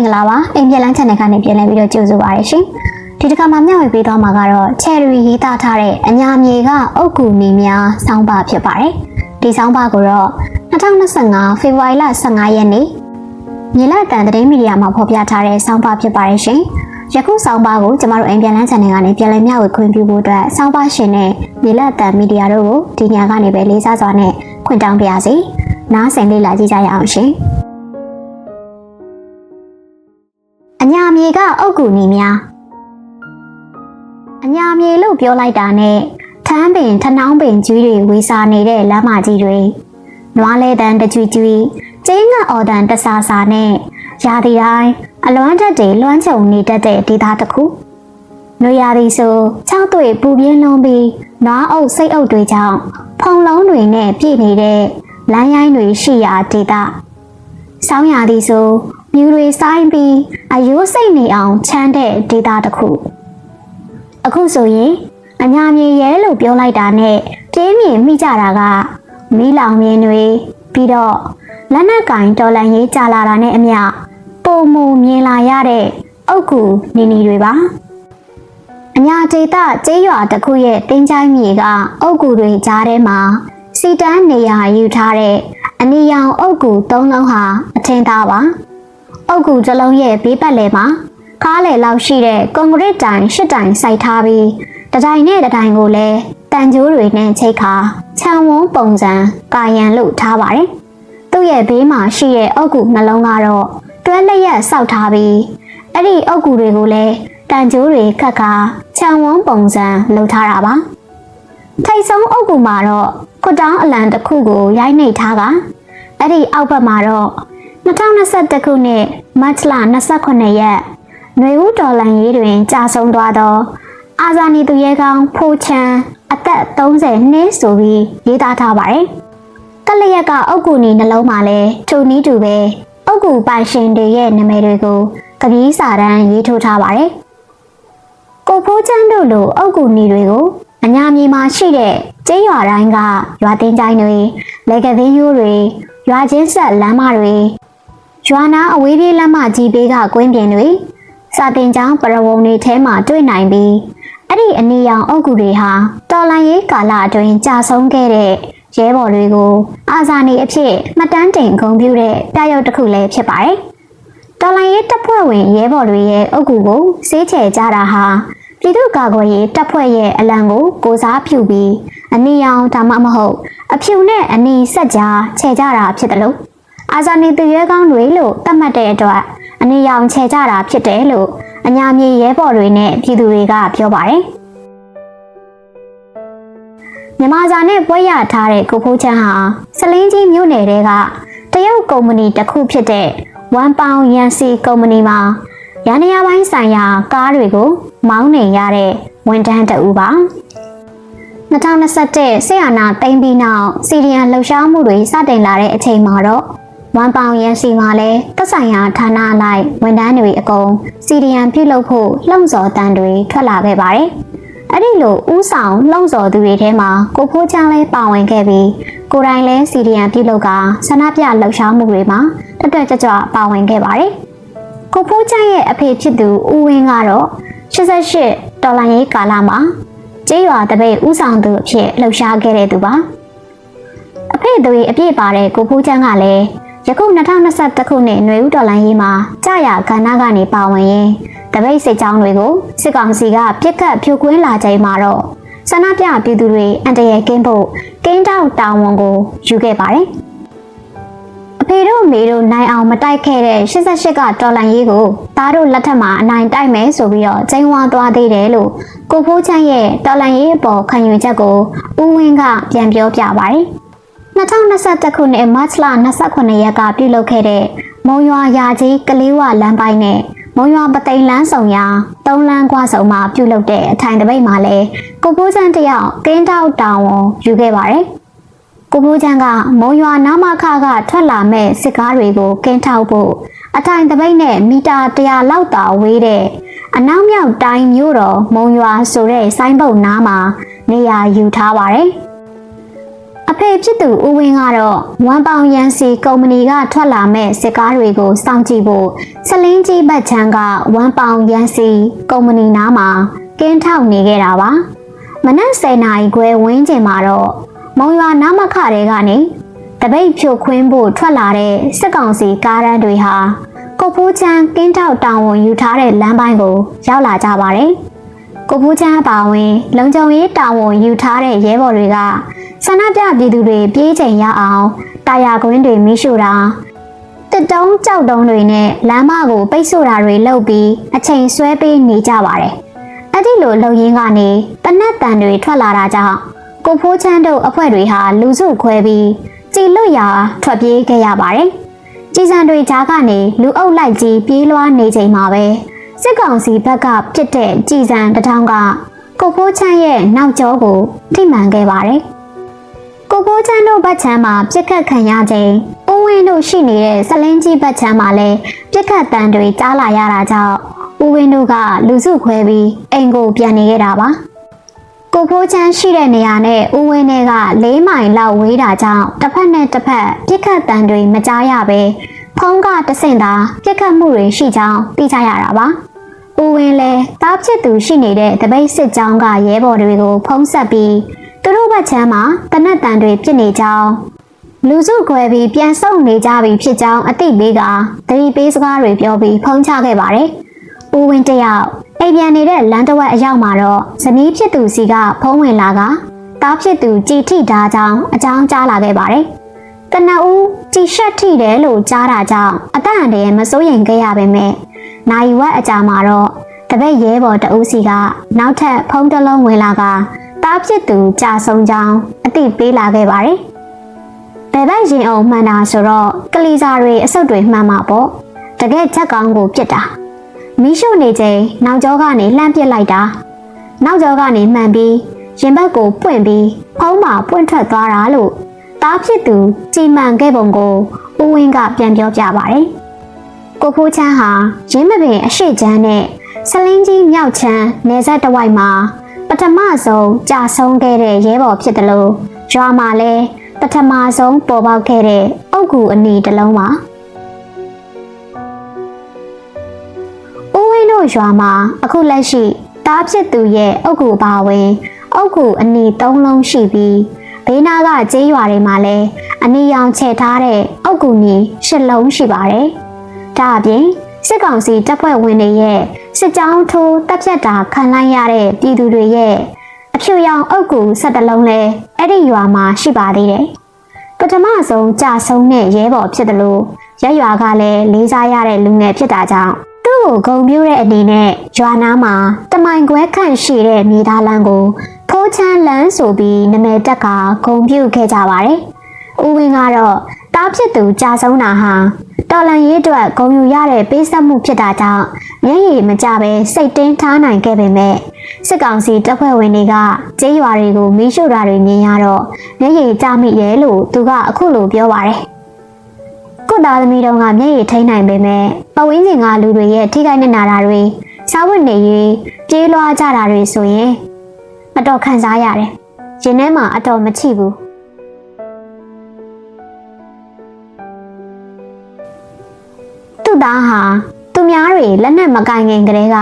င်္ဂလာပါအိမ်ပြက်လန်း channel ကနေပြန်လည်ပြီးတော့ကြိုဆိုပါရရှင်ဒီတစ်ခါမှာမျှဝေပေးသွားမှာကတော့ cherry ရေးသားထားတဲ့အညာမြေကအုတ်ကူနီများစောင်းပါဖြစ်ပါတယ်ဒီစောင်းပါကိုတော့2025ဖေဖော်ဝါရီလ15ရက်နေ့မြေလတန်သတင်းမီဒီယာမှာဖော်ပြထားတဲ့စောင်းပါဖြစ်ပါတယ်ရှင်ယခုစောင်းပါကိုကျမတို့အိမ်ပြန်လန်း channel ကနေပြန်လည်မျှဝေခွင့်ပြုဖို့အတွက်စောင်းပါရှင်နဲ့မြေလတန်မီဒီယာတို့ကိုဒီညကနေပဲလေးစားစွာနဲ့ခွင့်တောင်းပါရစေနားဆင်လေးလာကြည့်ကြရအောင်ရှင် အညာမြေကအုတ်ကူနီများအညာမြေလို့ပြောလိုက်တာနဲ့ထမ်းပင်ထနှောင်းပင်ကျွေးတွေဝေစာနေတဲ့လမ်းမကြီးတွေနွားလဲတန်းတကြွီကြွီကျင်းငတ်အော်တန်တဆာဆာနဲ့ရာသီတိုင်းအလွမ်းတက်တွေလွှမ်းခြုံနေတတ်တဲ့ဒေသတစ်ခုနွေရာသီဆိုချောက်တွေပူပြင်းလုံးပြီးနွားအုပ်စိတ်အုပ်တွေကြောင့်ဖုံလုံးတွေနဲ့ပြည့်နေတဲ့လမ်းရိုင်းတွေရှိရာဒေသဆောင်းရာသီဆို မြူတွေဆိုင်ပြီးအယိုးစိတ်နေအောင်ချမ်းတဲ့ဒေတာတစ်ခုအခုဆိုရင်အညာမြေရဲလို့ပြောလိုက်တာနဲ့ပြင်းမြင်မိကြတာကမီးလောင်မြင်တွေပြီးတော့လက်နက်ကင်တော်လန်ရေးကြာလာတာနဲ့အမျှပုံမူမြင်လာရတဲ့အုတ်ကူနီနီတွေပါအညာဒေတာကျေးရွာတစ်ခုရဲ့တင်းချိုင်းမြေကအုတ်ကူတွေကြားထဲမှာစီတန်းနေရာယူထားတဲ့အနီရောင်အုတ်ကူ၃လုံးဟာအထင်သားပါ အုတ်ကူတစ်လုံးရဲ့ဘေးပတ်လည်မှာကားလေလောက်ရှိတဲ့ကွန်ကရစ်တိုင်ရှစ်တိုင်စိုက်ထားပြီးတတိုင်နဲ့တတိုင်ကိုလည်းတန်ကြိုးတွေနဲ့ချိတ်ခါခြံဝန်းပုံစံကာယံလို့ထားပါတယ်။သူ့ရဲ့ဘေးမှာရှိတဲ့အုတ်ကူနှလုံးကတော့တွဲလက်ရက်ဆောက်ထားပြီးအဲ့ဒီအုတ်ကူတွေကိုလည်းတန်ကြိုးတွေခတ်ခါခြံဝန်းပုံစံလုပ်ထားတာပါ။ထိတ်ဆုံးအုတ်ကူမှာတော့ခွတ်တောင်းအလံတစ်ခုကိုရိုက်နှိပ်ထားကအဲ့ဒီအောက်ဘက်မှာတော့ 2021ခုနှစ်မတ်လ29ရက်ຫນွေဦးတော်လန်ရေးတွင်ကြာဆုံးသွားသော အာဇာနည်သူရဲကောင်းဖိုးချမ်းအသက်30နှစ်ဆိုပြီးရေးသားထားပါတယ်။ကလျက်ကအုတ်ကူနီနှလုံးမှာလည်းထိုနည်းတူပဲအုတ်ကူပိုင်ရှင်တွေရဲ့နာမည်တွေကိုကပီးစာတန်းရေးထိုးထားပါတယ်။ကိုဖိုးချမ်းတို့လိုအုတ်ကူနီတွေကိုအညာမြေမှာရှိတဲ့ကျေးရွာတိုင်းကရွာတင်းတိုင်းတွေလေကသင်းရိုးတွေရွာချင်းဆက်လမ်းမတွေ ရွာနာအဝေးပြေးလမ်းမကြီးဘေးကကွင်းပြင်တွေစာတင်ကျောင်းပရဝုံတွေထဲမှာတွေ့နိုင်ပြီးအဲ့ဒီအနီရောင်အုတ်ကူတွေဟာတော်လန်ရေးကာလအတွင်းကြာဆုံးခဲ့တဲ့ရဲဘော်တွေကိုအာဇာနည်အဖြစ်မှတ်တမ်းတင်ဂုဏ်ပြုတဲ့ပြရုပ်တစ်ခုလည်းဖြစ်ပါတယ်။တော်လန်ရေးတပ်ဖွဲ့ဝင်ရဲဘော်တွေရဲ့အုတ်ကူကိုစေးချယ်ကြတာဟာပြည်သူ့ကာကွယ်ရေးတပ်ဖွဲ့ရဲ့အလံကိုကိုစားပြုပြီးအနီရောင်ဒါမှမဟုတ်အဖြူနဲ့အနီဆက်ကြားခြေကြတာဖြစ်တယ်လို့ အာဇာနည်သူရဲကောင်းတွေလို့သတ်မှတ်တဲ့အတွက်အနီရောင်ခြေကြတာဖြစ်တယ်လို့အညာမြေရဲဘော်တွေနဲ့ပြည်သူတွေကပြောပါတယ်မြန်မာစာနဲ့ပွဲရထားတဲ့ကိုဖိုးချမ်းဟာစလင်းကြီးမြို့နယ်တဲကတရုတ်ကုမ္ပဏီတစ်ခုဖြစ်တဲ့ဝမ်ပေါင်ရန်စီကုမ္ပဏီမှာရန်ရပိုင်းဆိုင်ရာကားတွေကို မောင်းနေရတဲ့ဝန်ထမ်းတဦးပါ2021ဆေးအာနာတိမ့်ပြီးနောက်စီရီယံလှုပ်ရှားမှုတွေစတင်လာတဲ့အချိန်မှာတော့ ဝမ်ပေါင်ရန်စီမှာလည်းသက်ဆိုင်ရာဌာနအလိုက်ဝန်ထမ်းတွေအကုန်စီရီယံပြုလုပ်ဖို့လှုံ့ဆော်တန်တွေထွက်လာခဲ့ပါတယ်။အဲ့ဒီလိုဥဆောင်လှုံ့ဆော်သူတွေထဲမှာကိုဖိုးချမ်းလည်းပါဝင်ခဲ့ပြီးကိုယ်တိုင်လည်းစီရီယံပြုလုပ်ကဆန္ဒပြလှုပ်ရှားမှုတွေမှာတက်တက်ကြွကြွပါဝင်ခဲ့ပါတယ်။ကိုဖိုးချမ်းရဲ့အဖေဖြစ်သူဦးဝင်းကတော့88ဒေါ်လာရေးကာလမှာကျေးရွာတပိတ်ဥဆောင်သူအဖြစ်လှုပ်ရှားခဲ့တဲ့သူပါအဖေသူရဲ့အပြည့်ပါတဲ့ကိုဖိုးချမ်းကလည်း ယခု2021ခုနှစ်ຫນွေဦးတော်လိုင်းရေးမှာကြာရကဏ္ဍကနေပါဝင်ရင်တပိတ်စစ်ကြောင်းတွေကိုစစ်ကောင်စီကပြစ်ခတ်ဖြိုခွင်းလာချိန်မှာတော့ဆန္ဒပြပြည်သူတွေအန်တရယ်ကင်းဖို့ကင်းတောက်တာဝန်ကိုယူခဲ့ပါတယ်အဖေတို့မေတို့နိုင်အောင်မတိုက်ခဲ့တဲ့88ကတော်လန်ရေးကိုသားတို့လက်ထက်မှာအနိုင်တိုက်မယ်ဆိုပြီးတော့ကျင်းဝါသွားသေးတယ်လို့ကိုဖိုးချမ်းရဲ့တော်လန်ရေးအပေါ်ခံယူချက်ကိုဦးဝင်းကပြန်ပြောပြပါတယ် 2021ခုနှစ်မတ်လ29ရက်ကပြုလုပ်ခဲ့တဲ့မုံရွာရာကြီးကလေးဝလမ်းပိုင်းနဲ့မုံရွာပသိမ်လန်းဆောင်ရာသုံးလန်းကွာဆောင်မှာပြုလုပ်တဲ့အထိုင်တပိတ်မှာလဲကိုဖိုးချမ်းတယောက်ကင်းတောက်တောင်ဝန်ယူခဲ့ပါတယ်။ကိုဖိုးချမ်းကမုံရွာနာမခကထွက်လာမဲ့စစ်ကားတွေကိုကင်းထောက်ဖို့အထိုင်တပိတ်နဲ့မီတာ100လောက်သာဝေးတဲ့အနောက်မြောက်တိုင်းမြို့တော်မုံရွာဆိုတဲ့ဆိုင်းဘုတ်နားမှာနေရာယူထားပါတယ်။ အဖေဖြစ်သူဦးဝင်းကတော့ဝမ်ပေါင်ရန်စီကုမ္ပဏီကထွက်လာမဲ့စစ်ကားတွေကိုစောင့်ကြည့်ဖို့စလင်းကြီးဘတ်ချမ်းကဝမ်ပေါင်ရန်စီကုမ္ပဏီနားမှာကင်းထောက်နေခဲ့တာပါမနက်10နာရီခွဲဝန်းကျင်မှာတော့မုံရွာနားမခတဲ့ကနေတပိတ်ဖြိုခွင်းဖို့ထွက်လာတဲ့စစ်ကောင်စီကားရန်တွေဟာကိုဖိုးချမ်းကင်းထောက်တောင်ဝန်ယူထားတဲ့လမ်းပိုင်းကိုရောက်လာကြပါတယ်ကိုဖိုးချမ်းအပါဝင်လုံခြုံရေးတာဝန်ယူထားတဲ့ရဲဘော်တွေက ဆန္ဒပြပြည်သူတွေပြေးချိန်ရအောင်တာယာကွင်းတွေမိရှို့တာတစ်တုံးကြောက်တုံးတွေနဲ့လမ်းမကိုပိတ်ဆို့တာတွေလုပ်ပြီးအချိန်ဆွဲပေးနေကြပါတယ်။အဲ့ဒီလိုလုံရင်းကနေတနက်တန်တွေထွက်လာတာကြောင့်ကိုဖိုးချမ်းတို့အဖွဲ့တွေဟာလူစုခွဲပြီးကြည်လွတ်ရာထွက်ပြေးခဲ့ရပါတယ်။ကြည်စံတွေကြားကနေလူအုပ်လိုက်ကြီးပြေးလွှားနေချိန်မှာပဲစစ်ကောင်စီဘက်ကပြစ်တဲ့ကြည်စံတထောင်ကကိုဖိုးချမ်းရဲ့နောက်ကျောကိုထိမှန်ခဲ့ပါတယ်။ ကိုဖိုးချမ်းတို့ဘက်ချမ်းမှာပြစ်ခတ်ခံရချိန်ဦးဝင်းတို့ရှိနေတဲ့ဇလင်းကြီးဘက်ချမ်းမှာလည်းပြစ်ခတ်တန်တွေကြားလာရတာကြောင့်ဦးဝင်းတို့ကလူစုခွဲပြီးအိမ်ကိုပြန်နေခဲ့တာပါ။ကိုဖိုးချမ်းရှိတဲ့နေရာနဲ့ဦးဝင်းတွေက၄မိုင်လောက်ဝေးတာကြောင့်တစ်ဖက်နဲ့တစ်ဖက်ပြစ်ခတ်တန်တွေမကြားရပဲဖုံးကတဆင့်သာပြစ်ခတ်မှုတွေရှိကြောင်းသိကြရတာပါ။ဦးဝင်းလည်းတားဖြစ်သူရှိနေတဲ့တပိတ်စစ်ကြောင်းကရဲဘော်တွေကိုဖုံးဆက်ပြီး သူတို့ဘက်ချမ်းမှာတနက်တန်တွေပြစ်နေကြောင်းလူစုခွဲပြီးပြန်ဆုံနေကြပြီဖြစ်ကြောင်းအသိပေးကသတိပေးစကားတွေပြောပြီးဖုံးချခဲ့ပါတယ်။ဦးဝင်းတယောက်အိမ်ပြန်နေတဲ့လမ်းတစ်ဝက်အရောက်မှာတော့ဇနီးဖြစ်သူစီကဖုံးဝင်လာကတားဖြစ်သူကြည်ထိဓာကြောင်းအကြောင်းကြားလာခဲ့ပါတယ်။တနအူးကြည်ရှက်ထိတယ်လို့ကြားတာကြောင့်အတန်တည်းမစိုးရင်ခဲ့ရပါမယ်။နိုင်ဝက်အကြာမှာတော့တပည့်ရဲဘော်တအူးစီကနောက်ထပ်ဖုံးတစ်လုံးဝင်လာက တားဖြစ်သူကြာဆုံးကြောင်းအသိပေးလာခဲ့ပါတယ်။ဘယ်ဘက်ရင်အောင်မှန်တာဆိုတော့ကလီစာတွေအဆုတ်တွေမှန်မှာပေါ့တကယ်ချက်ကောင်းကိုပြစ်တာမီးရှို့နေချိန်နောက်ကျောကနေလှမ်းပစ်လိုက်တာနောက်ကျောကနေမှန်ပြီးရင်ဘက်ကိုပွင့်ပြီးဖုံးမှာပွင့်ထွက်သွားတာလို့တားဖြစ်သူကြည်မှန်ခဲ့ပုံကိုဦးဝင်းကပြန်ပြောပြပါတယ်ကိုဖိုးချမ်းဟာရင်းမပင်အရှိချမ်းနဲ့ဆလင်းကြီးမြောက်ချမ်းနေဆက်တဝိုက်မှာ ပထမဆုံးကြာဆုံးခဲ့တဲ့ရဲဘော်ဖြစ်တယ်လို့ရွာမှာလဲပထမဆုံးပေါ်ပေါက်ခဲ့တဲ့အုတ်ဂူအနီတစ်လုံးပါဦးဝင်းတို့ရွာမှာအခုလက်ရှိတားဖြစ်သူရဲ့အုတ်ဂူပါဝင်အုတ်ဂူအနီ၃လုံးရှိပြီးဘေးနားကကျေးရွာတွေမှာလည်းအနီရောင်ချဲထားတဲ့အုတ်ဂူနီ၈လုံးရှိပါတယ်။ဒါအပြင် စစ်ကောင်စီတပ်ဖွဲ့ဝင်တွေရဲ့စစ်ကြောင်းထိုးတပ်ဖြတ်တာခံလိုက်ရတဲ့ပြည်သူတွေရဲ့အဖြူရောင်အုတ်ကူ၁၁လုံးလဲအဲ့ဒီရွာမှာရှိပါသေးတယ်။ပထမဆုံးကြာဆုံးတဲ့ရဲဘော်ဖြစ်တယ်လို့ရက်ရွာကလည်းလေးစားရတဲ့လူငယ်ဖြစ်တာကြောင့်သူ့ကိုဂုံပြိုးတဲ့အနေနဲ့ရွာနာမှာတမိုင်ခွဲခန့်ရှိတဲ့မြေသားလန်းကိုဖိုးချမ်းလန်းဆိုပြီးနာမည်တက်ကဂုံပြုတ်ခဲ့ကြပါတယ်။ဦးဝင်းကတော့တားဖြစ်သူကြာဆုံးတာဟာ တော်လန်ရေးအတွက်ဂုံယူရတဲ့ပေးဆက်မှုဖြစ်တာကြောင့်မျက်ရည်မကျပဲစိတ်တင်းထားနိုင်ခဲ့ပေမဲ့စစ်ကောင်စီတပ်ဖွဲ့ဝင်တွေကကျေးရွာတွေကိုမီးရှို့တာတွေမြင်ရတော့မျက်ရည်ကျမိရဲလို့သူကအခုလိုပြောပါတယ်။ကုသားသမီးတော်ကမျက်ရည်ထိန်းနိုင်ပေမဲ့ပဝင်းစင်ကလူတွေရဲ့ထိခိုက်နေတာတွေစားဝတ်နေရေးပြေးလွှားကြတာတွေဆိုရင်အတော်ခံစားရတယ်။ရင်ထဲမှာအတော်မချိဘူး။ သူ့သားဟာသူများတွေလက်နက်မကင်ခင်ကတည်းက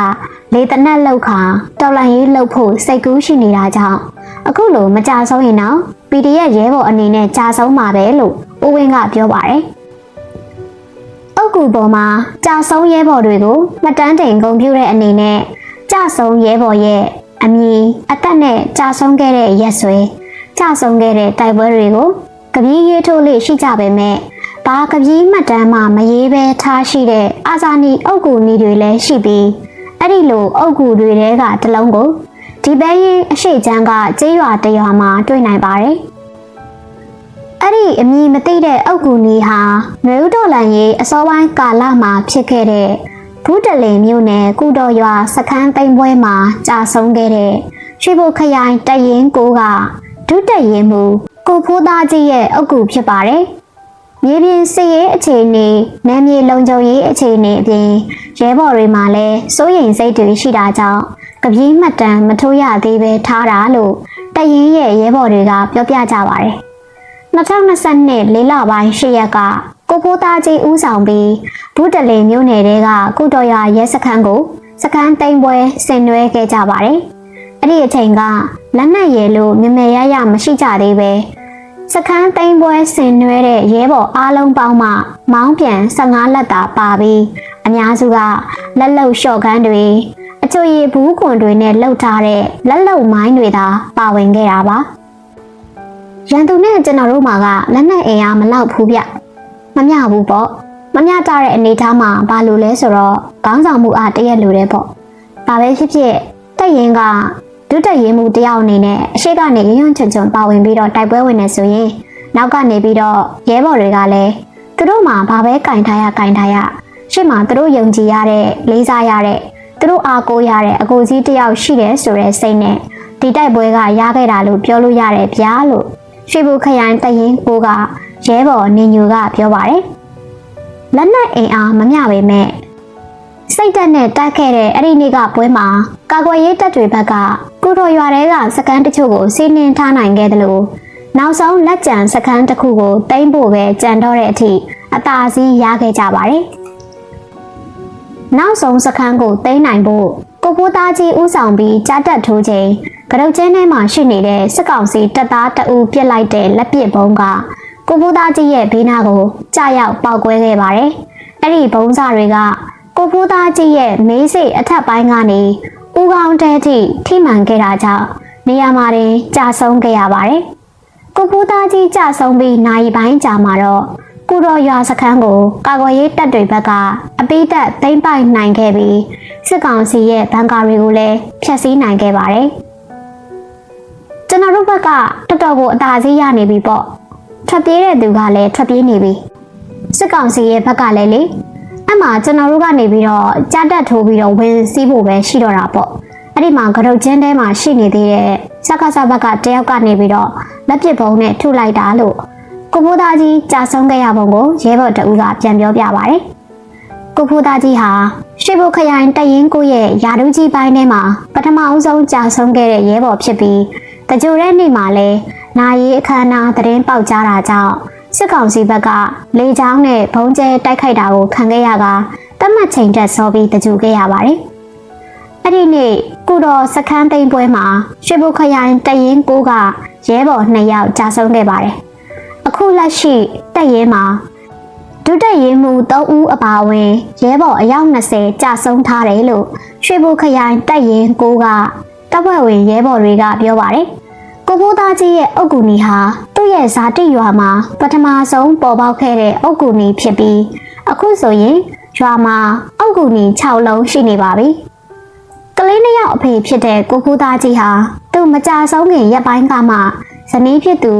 လေတနက်လောက်ခါတော်လန်ရေးလှုပ်ဖို့စိတ်ကူးရှိနေတာကြောင့်အခုလိုမကြဆုံးရင်တော့ PDF ရဲဘော်အနေနဲ့ကြာဆုံးမှာပဲလို့ဦးဝင်းကပြောပါတယ်။အုတ်ကူပေါ်မှာကြာဆုံးရဲဘော်တွေကိုမတန်းတိန်ဂုံပြူတဲ့အနေနဲ့ကြာဆုံးရဲဘော်ရဲ့အမည်အသက်နဲ့ကြာဆုံးခဲ့တဲ့ရက်စွဲကြာဆုံးခဲ့တဲ့တိုက်ပွဲတွေကိုကပီးရေးထိုးလေးရှိကြပေမဲ့ ဘာကပီးမှတ်တမ်းမှမရေးဘဲထားရှိတဲ့အာဇာနည်အုတ်ကူနီတွေလည်းရှိပြီးအဲ့ဒီလိုအုတ်ကူတွေတဲကတလုံးကိုဒီဘဲရင်အရှိချမ်းကကျေးရွာတရွာမှာတွေ့နိုင်ပါတယ်။အဲ့ဒီအမည်မသိတဲ့အုတ်ကူနီဟာနွေဦးတော်လန်ရေးအစောပိုင်းကာလမှာဖြစ်ခဲ့တဲ့ဘူးတလင်မြို့နယ်ကုတော်ရွာစခန်းသိမ်းပွဲမှာကြာဆုံးခဲ့တဲ့ရွှေဘိုခရိုင်တရင်ကိုကဒုတက်ရင်မူကိုဖိုးသားကြီးရဲ့အုတ်ကူဖြစ်ပါတယ်။ မြေပြင်စစ်ရေးအခြေအနေနယ်မြေလုံခြုံရေးအခြေအနေအပြင်ရဲဘော်တွေမှာလည်းစိုးရိမ်စိတ်တွေရှိတာကြောင့်ကပြေးမှတ်တမ်းမထိုးရသေးပဲထားတာလို့တရင်ရဲ့ရဲဘော်တွေကပြောပြကြပါတယ်2022လေးလပိုင်း၈ရက်ကကိုဖိုးသားကြီးဦးဆောင်ပြီးဘုဒ္ဓလင်မြို့နယ်တဲကကုတော်ရရဲစခန်းကိုစခန်းသိမ်းပွဲဆင်နွှဲခဲ့ကြပါတယ်။အဲ့ဒီအချိန်ကလက်နက်ရဲလို့မမေရရမရှိကြသေးပဲ စခန်းသိမ်းပွဲဆင်နွှဲတဲ့ရဲဘော်အားလုံးပေါင်းမှမောင်းပြန်15လက်သာပါပြီးအများစုကလက်လုံလျှော့ကန်းတွေအချိုရည်ဘူးကွန်တွေနဲ့လှုပ်ထားတဲ့လက်လုံမိုင်းတွေသာပါဝင်ခဲ့တာပါ။ရန်သူနဲ့ကျွန်တော်တို့မှာကလက်နက်အင်အားမလောက်ဘူးဗျ။မမျှဘူးပေါ့။မမျှကြတဲ့အနေအထားမှာဘာလို့လဲဆိုတော့ခေါင်းဆောင်မှုအားတရက်လိုတဲ့ပေါ့။ဘာပဲဖြစ်ဖြစ်တက်ရင်က ဒုတက်ရင်မှုတယောက်အနေနဲ့အရှိကနေရွံ့ချွန်ချွန်ပါဝင်ပြီးတော့တိုက်ပွဲဝင်နေဆိုရင်နောက်ကနေပြီးတော့ရဲဘော်တွေကလည်းသူတို့မှာဘာပဲကင်ထားရကင်ထားရရှေ့မှာသူတို့ယုံကြည်ရတဲ့လေးစားရတဲ့သူတို့အားကိုးရတဲ့အကိုကြီးတယောက်ရှိတယ်ဆိုတဲ့စိတ်နဲ့ဒီတိုက်ပွဲကရခဲ့တာလို့ပြောလို့ရတယ်ဗျာလို့ရွှေဘူခရိုင်တရင်ကိုကရဲဘော်နေညူကပြောပါတယ်လက်နက်အင်အားမမျှပေမဲ့ စိတ်တက်နဲ့တိုက်ခဲ့တဲ့အဲ့ဒီနေ့ကပွဲမှာကာကွယ်ရေးတပ်တွေဘက်ကကုတော်ရွာတဲကစကန်တချို့ကိုစီးနှင်းထားနိုင်ခဲ့တယ်လို့နောက်ဆုံးလက်ကျန်စကန်တစ်ခုကိုတိမ့်ဖို့ပဲကြံတော့တဲ့အထိအသာစီးရခဲ့ကြပါတယ်နောက်ဆုံးစခန်းကိုတိမ့်နိုင်ဖို့ကိုပိုးသားကြီးဥဆောင်ပြီးကြားတက်ထိုးချိန်ကရုတ်ချင်းထဲမှာရှိနေတဲ့စစ်ကောင်စီတပ်သားတအူပြစ်လိုက်တဲ့လက်ပစ်ဘုံကကိုပိုးသားကြီးရဲ့ဘေးနားကိုကြာရောက်ပောက်ကွဲခဲ့ပါတယ်။အဲ့ဒီဘုံစတွေက ကိုပိုးသားကြီးရဲ့မေးစိတ်အထက်ပိုင်းကနေဦးခေါင်းတဲထိထိမှန်ခဲ့တာကြောင့်နေရာမှာတင်ကြာဆုံးခဲ့ရပါတယ်။ကိုပိုးသားကြီးကြာဆုံးပြီးနိုင်ပိုင်းကြာမှာတော့ကုတော်ရွာစခန်းကိုကာကွယ်ရေးတပ်တွေဘက်ကအပိသက်သိမ်းပိုက်နိုင်ခဲ့ပြီးစစ်ကောင်စီရဲ့ဘန်ကာတွေကိုလည်းဖျက်ဆီးနိုင်ခဲ့ပါတယ်။ကျွန်တော်တို့ဘက်ကတော်တော်ကိုအသာစီးရနေပြီပေါ့။ထွက်ပြေးတဲ့သူကလည်းထွက်ပြေးနေပြီ။စစ်ကောင်စီရဲ့ဘက်ကလည်းလေ အဲ့မှာကျွန်တော်တို့ကနေပြီးတော့ကြားတက်ထိုးပြီးတော့ဝင်စီးဖို့ပဲရှိတော့တာပေါ့။အဲ့ဒီမှာကရုတ်ချင်းထဲမှာရှိနေသေးတဲ့စက္ကစဘက်ကတယောက်ကနေပြီးတော့လက်ပစ်ဘုံနဲ့ထုလိုက်တာလို့ကိုဖိုးသားကြီးကြာဆုံးခဲ့ရပုံကိုရဲဘော်တအူးကပြန်ပြောပြပါဗျ။ကိုဖိုးသားကြီးဟာရှေဘုခရိုင်တရင်ကိုရဲ့ယာဒူးကြီးပိုင်းထဲမှာပထမအဆုံးကြာဆုံးခဲ့တဲ့ရဲဘော်ဖြစ်ပြီးတကြိုတဲ့နေ့မှာလဲနာရီအခမ်းအနားသတင်းပေါက်ကြားတာကြောင့် စစ်ကောင်စီဘက်ကလေကြောင်းနဲ့ဘုံကျဲတိုက်ခိုက်တာကိုခံခဲ့ရကတတ်မှတ်ချိန်တက်စောပြီးတကြိုခဲ့ရပါတယ်။အဲ့ဒီနေ့ကုတော်စခန်းသိမ်းပွဲမှာရွှေဘုခရိုင်တရင်ကိုကရဲဘော်2ယောက်ကြာဆုံးခဲ့ပါတယ်။အခုလက်ရှိတက်ရင်မှာဒုတက်ရင်မှု3ဦးအပါအဝင်ရဲဘော်အယောက်20ကြာဆုံးထားတယ်လို့ရွှေဘုခရိုင်တက်ရင်ကိုကတပ်ဖွဲ့ဝင်ရဲဘော်တွေကပြောပါတယ်။ကိုဖိုးသားကြီးရဲ့အုတ်ကူနီဟာ သူ့ရဲ့ဇာတိရွာမှာပထမဆုံးပေါ်ပေါက်ခဲ့တဲ့အုတ်ကူနီဖြစ်ပြီးအခုဆိုရင်ရွာမှာအုတ်ကူနီ6လုံးရှိနေပါပြီ။ကလေးနှစ်ယောက်အဖေဖြစ်တဲ့ကိုဖိုးသားကြီးဟာသူ့မကြဆုံးခင်ရက်ပိုင်းကမှဇနီးဖြစ်သူ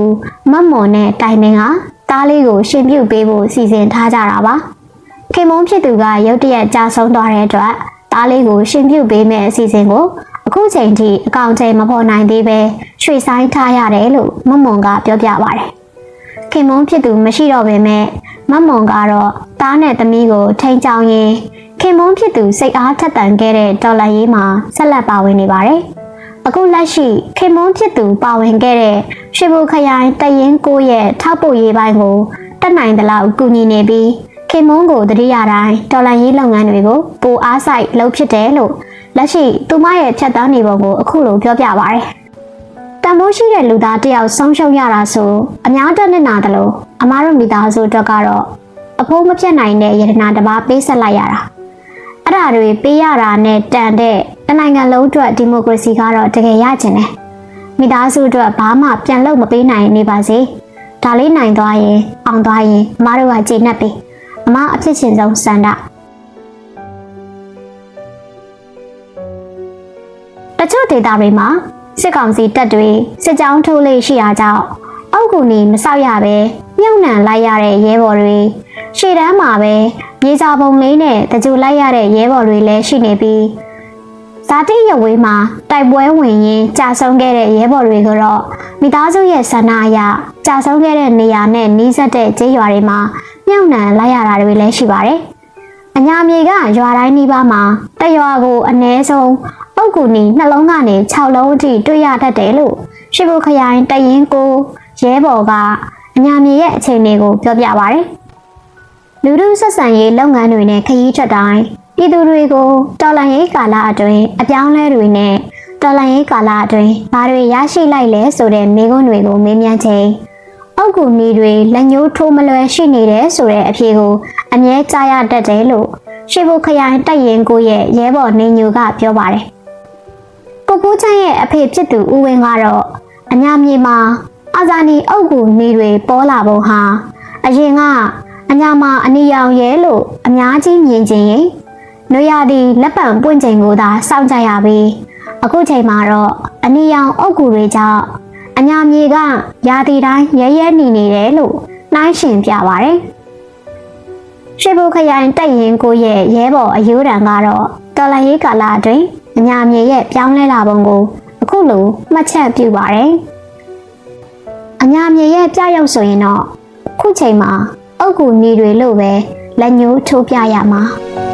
မတ်မွန်နဲ့တိုင်ပင်ကတားလေးကိုရှင်ပြုတ်ပေးဖို့စီစဉ်ထားကြတာပါ။ခင်မုန်းဖြစ်သူကရုတ်တရက်ကြာဆုံးသွားတဲ့အတွက်တားလေးကိုရှင်ပြုတ်ပေးမယ့်အစီအစဉ်ကို အခုချိန်ထိအကောင့်ထဲမပေါ်နိုင်သေးပဲရွှေဆိုင်ထားရတယ်လို့မမွန်ကပြောပြပါတယ်။ခင်မုန်းဖြစ်သူမရှိတော့ပေမဲ့မမွန်ကတော့တားနဲ့သမီးကိုထိန်ချောင်းရင်းခင်မုန်းဖြစ်သူစိတ်အားထက်သန်ခဲ့တဲ့ဒေါ်လာရေးမှာဆက်လက်ပါဝင်နေပါတယ်။အခုလက်ရှိခင်မုန်းဖြစ်သူပါဝင်ခဲ့တဲ့ရွှေဘိုခရိုင်တရင်ကိုရဲ့ထောက်ပို့ရေးပိုင်းကိုတက်နိုင်သလောက်ကူညီနေပြီးခင်မုန်းကိုတတိယတိုင်းဒေါ်လာရေးလုပ်ငန်းတွေကိုပိုအားစိုက်လုပ်ဖြစ်တယ်လို့ လက်ရှိသူမရဲ့ဖြတ်တန်းနေပုံကိုအခုလိုပြောပြပါရယ်။တန်ဖိုးရှိတဲ့လူသားတယောက်ဆုံးရှုံးရတာဆိုအများတက်နေနာတယ်လို့အမားတို့မိသားစုအတွက်ကတော့အဖိုးမပြတ်နိုင်တဲ့ယတနာတစ်ပါးပေးဆက်လိုက်ရတာ။အဲ့ဒါတွေပေးရတာနဲ့တန်တဲ့တနိုင်ငံလုံးအတွက်ဒီမိုကရေစီကတော့တကယ်ရကျင်တယ်။မိသားစုအတွက်ဘာမှပြန်လို့မပေးနိုင်နေပါစေ။ဒါလေးနိုင်သွားရင်အောင်သွားရင်အမားတို့ကကျေနပ်ပြီ။အမအဖြစ်ရှင်ဆုံးစန္ဒ ချို့ဒေသတွေမှာစစ်ကောင်စီတပ်တွေစစ်ကြောင်းထိုးလေးရှိရာကြောင့်အောက်ကူနီမဆောက်ရပဲမြုပ်နှံလိုက်ရတဲ့ရဲဘော်တွေရှေ့တန်းမှာပဲမြေစာပုံလေးနဲ့တကြိုလိုက်ရတဲ့ရဲဘော်တွေလည်းရှိနေပြီးဇာတိရဝေးမှာတိုက်ပွဲဝင်ရင်ကြာဆုံးခဲ့တဲ့ရဲဘော်တွေကတော့မိသားစုရဲ့ဆန္ဒအရကြာဆုံးခဲ့တဲ့နေရာနဲ့နီးစပ်တဲ့ကျေးရွာတွေမှာမြုပ်နှံလိုက်ရတာတွေလည်းရှိပါတယ်။အညာမြေကရွာတိုင်းနီးပါးမှာတရွာကိုအ ਨੇ ဆုံး ပုတ်ကူနီနှလုံးကနေ6လုံးအထိတွေ့ရတတ်တယ်လို့ရှိဖို့ခရိုင်တရင်ကိုရဲဘော်ကအအညာမြေရဲ့အခြေအနေကိုပြောပြပါရယ်လူလူဆက်ဆံရေးလုပ်ငန်းတွေနဲ့ခရီးထွက်တိုင်းပြည်သူတွေကိုတော်လှန်ရေးကာလအတွင်းအပြောင်းအလဲတွေနဲ့တော်လှန်ရေးကာလအတွင်းဘာတွေရရှိလိုက်လဲဆိုတဲ့မေးခွန်းတွေကိုမေးမြန်းချိန်အောက်ကူနီတွေလက်ညှိုးထိုးမလွယ်ရှိနေတယ်ဆိုတဲ့အဖြေကိုအမြဲကြားရတတ်တယ်လို့ရှေဘုခရိုင်တိုက်ရင်ကိုရဲ့ရဲဘော်နေညူကပြောပါတယ် ကိုပူးချမ်းရဲ့အဖေဖြစ်သူဦးဝင်းကတော့အညာမြေမှာအာဇာနည်အောက်ကူနီတွေပေါ်လာပုံဟာအရင်ကအညာမှာအနီရောင်ရဲလို့အများကြီးမြင်ခြင်းရင်နွေရသည်လက်ပံပွင့်ချိန်ကိုသာစောင့်ကြရပြီးအခုချိန်မှာတော့အနီရောင်အုတ်ကူတွေကြောင့်အညာမြေကရာသီတိုင်းရဲရဲနေနေတယ်လို့နှိုင်းရှင်ပြပါတယ်။ရွှေဘိုခရိုင်တိုက်ရင်ကိုရဲ့ရဲဘော်အယိုးတံကတော့တော်လန်ရေးကာလအတွင်း အညာမြေရဲ့ပြောင်းလဲလာပုံကိုအခုလိုမှတ်ချက်ပြုပါတယ်။အညာမြေရဲ့ပြရောက်ဆိုရင်တော့ခုချိန်မှာအုတ်ကူနေတွေလို့ပဲလက်ညှိုးထိုးပြရမှာ။